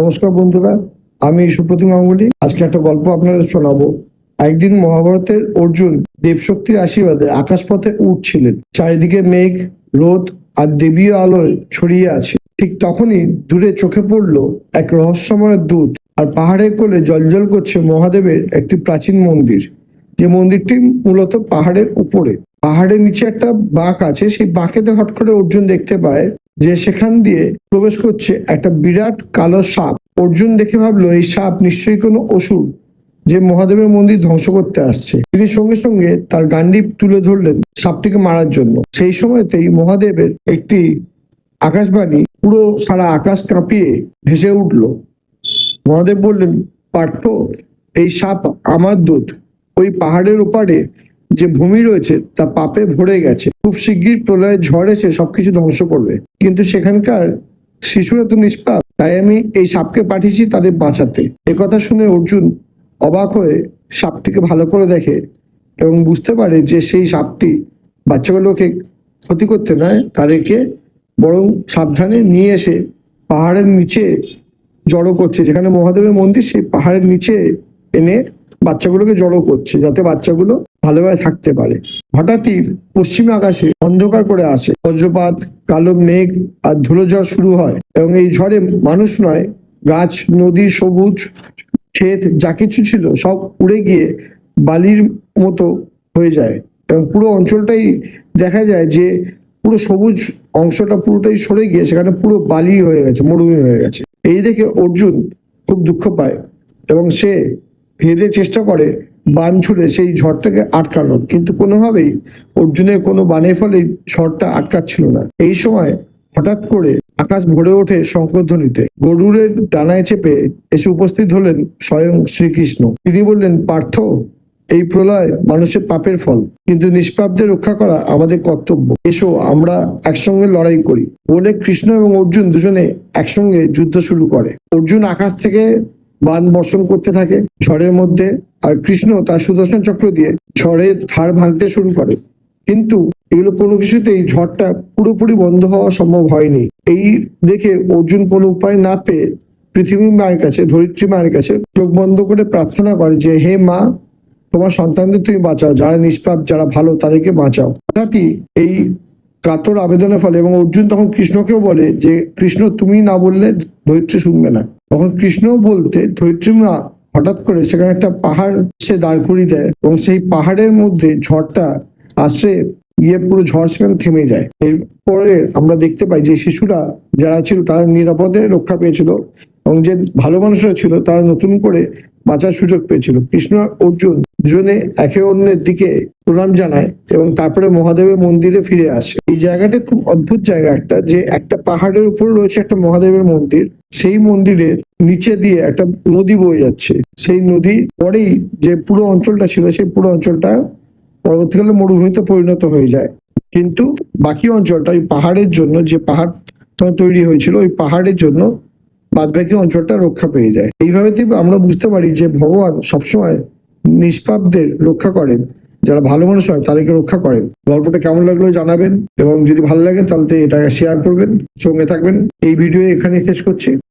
নমস্কার বন্ধুরা, আমি সুপ্রতিম গাঙ্গুলি। আজকে একটা গল্প আপনাদের শোনাবো। একদিন মহাভারতের অর্জুন দেবশক্তির আশীর্বাদে আকাশপথে উঠছিলেন। চারিদিকে মেঘ, রোদ আর দেবীয় আলোয় ছড়িয়ে আছে। ঠিক তখনই দূরে চোখে পড়ল এক রহস্যময় দূত আর পাহাড়ের কোলে জলজল করছে মহাদেবের একটি প্রাচীন মন্দির। যে মন্দিরটি মূলত পাহাড়ের উপরে। পাহাড়ের নিচে একটা বাঁক আছে, সেই বাঁকেতে হট করে অর্জুন দেখতে পায় যে সেখান দিয়ে প্রবেশ করছে একটা বিরাট কালো সাপ। অর্জুন দেখে ভাবলো, এই সাপ নিশ্চয়ই কোনো অসুর যে মহাদেবের মন্দির ধ্বংস করতে আসছে। তিনি সঙ্গে সঙ্গে তার গান্ডি তুলে ধরলেন সাপটিকে মারার জন্য। সেই সময়তেই মহাদেবের একটি আকাশবাণী পুরো সারা আকাশ কাঁপিয়ে ভেসে উঠল। মহাদেব বললেন, পার্থ, এই সাপ আমার দূত। ওই পাহাড়ের ওপারে যে ভূমি রয়েছে তা পাপে ভরে গেছে। খুব শিগগির প্রলয়ে ঝড় এসে সবকিছু ধ্বংস করবে। কিন্তু সেখানকার শিশুরা তো নিষ্পাপ, তাই আমি এই সাপকে পাঠিয়েছি তাদের বাঁচাতে। কথা শুনে অর্জুন অবাক হয়ে সাপটিকে ভালো করে দেখে এবং বুঝতে পারে যে সেই সাপটি বাচ্চাগুলোকে ক্ষতি করতে নয়, তাদেরকে বরং সাবধানে নিয়ে এসে পাহাড়ের নিচে জড়ো করছে। যেখানে মহাদেবের মন্দির, সেই পাহাড়ের নিচে এনে বাচ্চাগুলোকে জড়ো করছে যাতে বাচ্চাগুলো ভালোভাবে থাকতে পারে। হঠাৎই পশ্চিম আকাশে অন্ধকার করে আসে। বজ্রপাত, কালো মেঘ আর ধুলোঝড় শুরু হয় এবং এই ঝড়ে মানুষ নয়, গাছ, নদী, সবুজ, ক্ষেত, যা কিছু ছিল সব উড়ে গিয়ে বালির মতো হয়ে যায় এবং পুরো অঞ্চলটাই দেখা যায় যে পুরো সবুজ অংশটা পুরোটাই সরে গিয়ে সেখানে পুরো বালি হয়ে গেছে, মরুভূমি হয়ে গেছে। এই দেখে অর্জুন খুব দুঃখ পায় এবং সে ভেদে চেষ্টা করে, বান ছুড়ে সেই ঝড়টাকে আটকানোর কিন্তু কোনোভাবেই অর্জুনের কোনো বানের ফলে ঝড়টা আটকাচ্ছিল না। এই সময় হঠাৎ করে আকাশ ভরে ওঠে শঙ্করধ্বনিতে। গরুরের ডানায় চেপে এসে উপস্থিত হলেন স্বয়ং শ্রীকৃষ্ণ। তিনি বললেন, পার্থ, এই প্রলয় মানুষের পাপের ফল। কিন্তু নিষ্পাপদের রক্ষা করা আমাদের কর্তব্য। এসো, আমরা একসঙ্গে লড়াই করি। বলে কৃষ্ণ এবং অর্জুন দুজনে একসঙ্গে যুদ্ধ শুরু করে। অর্জুন আকাশ থেকে বান বর্ষণ করতে থাকে ঝড়ের মধ্যে আর কৃষ্ণ তার সুদর্শন চক্র দিয়ে ঝড়ের ধার ভাঙতে শুরু করে। কিন্তু এগুলো কোনো কিছুতেই ঝড়টা পুরোপুরি বন্ধ হওয়া সম্ভব হয়নি। এই দেখে অর্জুন কোনো উপায় না পেয়ে পৃথিবী মায়ের কাছে, ধরিত্রী মায়ের কাছে চোখ বন্ধ করে প্রার্থনা করে যে, হে মা, তোমার সন্তানদের তুমি বাঁচাও। যারা নিষ্পাপ, যারা ভালো, তাদেরকে বাঁচাও। হঠাৎই এই কাতর আবেদনের ফলে এবং অর্জুন তখন কৃষ্ণকেও বলে যে, কৃষ্ণ, তুমি না বললে ধৈর্য শুনবে না। তখন কৃষ্ণ বলতে, ধৈর্যী হঠাৎ করে সেখানে একটা পাহাড় সে দাঁড় করিয়ে দেয় এবং সেই পাহাড়ের মধ্যে ঝড়টা আসে গিয়ে পুরো ঝড় সেখানে থেমে যায়। এরপরে আমরা দেখতে পাই যে শিশুরা যারা ছিল তারা নিরাপদে রক্ষা পেয়েছিল এবং যে ভালো মানুষরা ছিল তারা নতুন করে বাঁচার সুযোগ পেয়েছিল। কৃষ্ণ অর্জুন দুজনে একে অন্যের দিকে প্রণাম জানায় এবং তারপরে মহাদেবের মন্দিরে ফিরে আসে। এই জায়গাটা খুব অদ্ভুত জায়গা একটা, যে একটা পাহাড়ের উপর রয়েছে একটা মহাদেবের মন্দির। সেই মন্দিরের নিচে দিয়ে একটা নদী বয়ে যাচ্ছে। সেই নদী পরেই যে পুরো অঞ্চলটা ছিল, সেই পুরো অঞ্চলটা পরবর্তীকালে মরুভূমিতে পরিণত হয়ে যায়। কিন্তু বাকি অঞ্চলটা, ওই পাহাড়ের জন্য যে পাহাড় তৈরি হয়েছিল, ওই পাহাড়ের জন্য বাদবাকি অঞ্চলটা রক্ষা পেয়ে যায়। এইভাবে আমরা বুঝতে পারি যে ভগবান সবসময় নিষ্পাপদের রক্ষা করেন। যারা ভালো মানুষ হয় তাদেরকে রক্ষা করেন। গল্পটা কেমন লাগল জানাবেন এবং যদি ভালো লাগে তাহলে এটা শেয়ার করবেন। সঙ্গে থাকবেন। এই ভিডিও এখানে শেষ করছি।